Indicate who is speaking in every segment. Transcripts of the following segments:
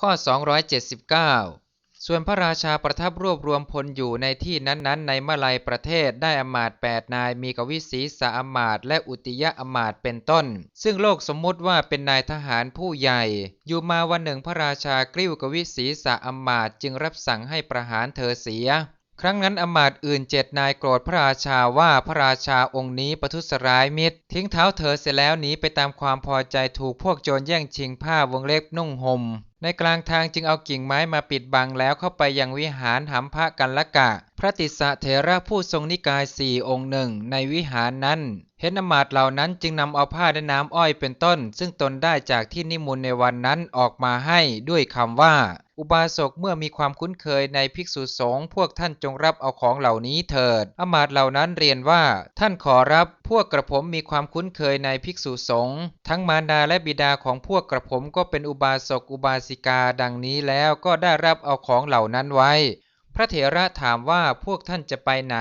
Speaker 1: ข้อ 279 ส่วนพระราชาประทับรวบรวมพลอยู่ในที่นั้นๆ ในมลายประเทศได้อมาตย์8นายมีกวิศีสาอมาตย์และอุติยะอมาตย์เป็นต้น ซึ่งโลกสมมุติว่าเป็นนายทหารผู้ใหญ่ อยู่มาวันหนึ่งพระราชากริ้วกวิศีสาอมาตย์จึงรับสั่งให้ประหารเธอเสียครั้งนั้นอมาตย์อื่นเจ็ดนายโกรธพระราชาว่าพระราชาองค์นี้ประทุษร้ายมิตร ทิ้งเท้าเธอเสร็จแล้วหนีไปตามความพอใจถูกพวกโจรแย่งชิงผ้าวงเล็บนุ่งห่ม ในกลางทางจึงเอากิ่งไม้มาปิดบังแล้วเข้าไปยังวิหารหำพระกันละกะ พระติสสะเถระผู้ทรงนิกายสี่องค์หนึ่งในวิหารนั้น เห็นอมาตเหล่านั้นจึงนำเอาผ้าและน้ำอ้อยเป็นต้น ซึ่งตนได้จากที่นิมนต์ในวันนั้นออกมาให้ด้วยคำว่า อุบาสกเมื่อมีความคุ้นเคยในภิกษุสงฆ์พวกท่านจงรับเอาของเหล่านี้เถิด อมาตเหล่านั้นเรียนว่า ท่านขอรับพวกกระผมมีความคุ้นเคยในภิกษุสงฆ์ทั้งมารดาและบิดาของพวกกระผมก็เป็นอุบาสกอุบาสิกาดังนี้แล้วก็ได้รับเอาของเหล่านั้นไว้ พระเถระถามว่าพวกท่านจะไปไหน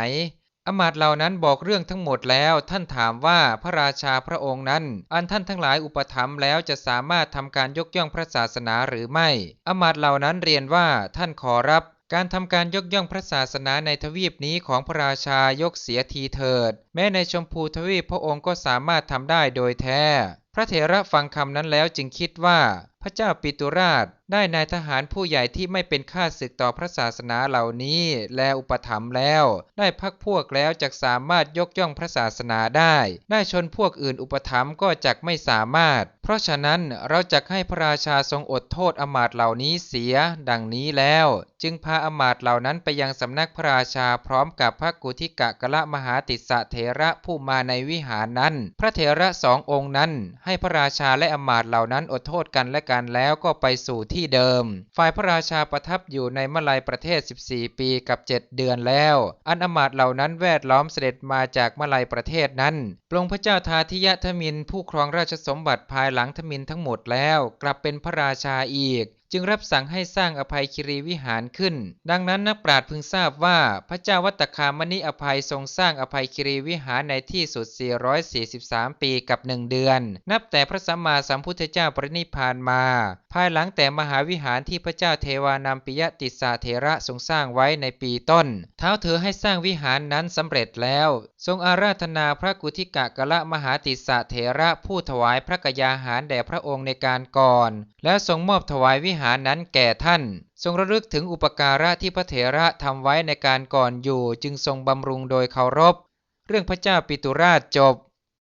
Speaker 1: อมาตย์เหล่านั้นบอกเรื่องทั้งหมดแล้วท่านถามว่าพระราชาพระองค์นั้น อันท่านทั้งหลายอุปถัมภ์แล้วจะสามารถทำการยกย่องพระศาสนาหรือไม่ อมาตย์เหล่านั้นเรียนว่าท่านขอรับ การทำการยกย่องพระศาสนาในทวีปนี้ของพระราชายกเสียทีเถิด แม้ในชมพูทวีปพระองค์ก็สามารถทำได้โดยแท้ พระเถระฟังคำนั้นแล้วจึงคิดว่า พระเจ้าปิตุราชได้นายทหารผู้ใหญ่ที่ไม่เป็นข้าศึกต่อพระศาสนาเหล่านี้ แลอุปถัมภ์แล้ว ได้พักพวกแล้วจักสามารถยกย่องพระศาสนาได้ ได้ชนพวกอื่นอุปถัมภ์ก็จักไม่สามารถ เพราะฉะนั้นเราจักให้พระราชาทรงอดโทษอมาตเหล่านี้เสีย ดังนี้แล้ว จึงพาอมาตเหล่านั้นไปยังสำนักพระราชาพร้อมกับพระกุธิกะกะละมหาติสะเถระผู้มาในวิหารนั้น พระเถระสององค์นั้น ให้พระราชาและอมาตเหล่านั้นอดโทษกันและกันแล้วก็ไปสู่ที่เดิม ฝ่ายพระราชาประทับอยู่ในมลายประเทศ 14 ปีกับ 7 เดือนแล้ว อันอมาตเหล่านั้นแวดล้อมเสด็จมาจากมลายประเทศนั้นปรงพระเจ้าทาทิยะทมินผู้ครองราชสมบัติภายหลังทมินทั้งหมดแล้ว กลับเป็นพระราชาอีก จึงรับสั่งให้สร้างอภัยคิรีวิหารขึ้น ดังนั้นนักปราชญ์พึงทราบว่าพระเจ้าวัตคามณิอภัยทรงสร้างอภัยคิรีวิหารในที่สุด 443 ปีกับหนึ่งเดือน นับแต่พระสัมมาสัมพุทธเจ้าปรินิพานมา ภายหลังแต่มหาวิหารที่พระเจ้าเทวานามปิยติสาเถระทรงสร้างไว้ในปีต้น เท้าเธอให้สร้างวิหารนั้นสำเร็จแล้ว ทรงอาราธนาพระกุธิกะกะละมหาติสาเถระผู้ถวายพระกยาหารแด่พระองค์ในการก่อน แล้วทรงมอบถวายวิหารนั้นแก่ท่าน ทรงระลึกถึงอุปการะที่พระเถระทำไว้ในการก่อนอยู่ จึงทรงบำรุงโดยเคารพ เรื่องพระเจ้าปิตุราชจบ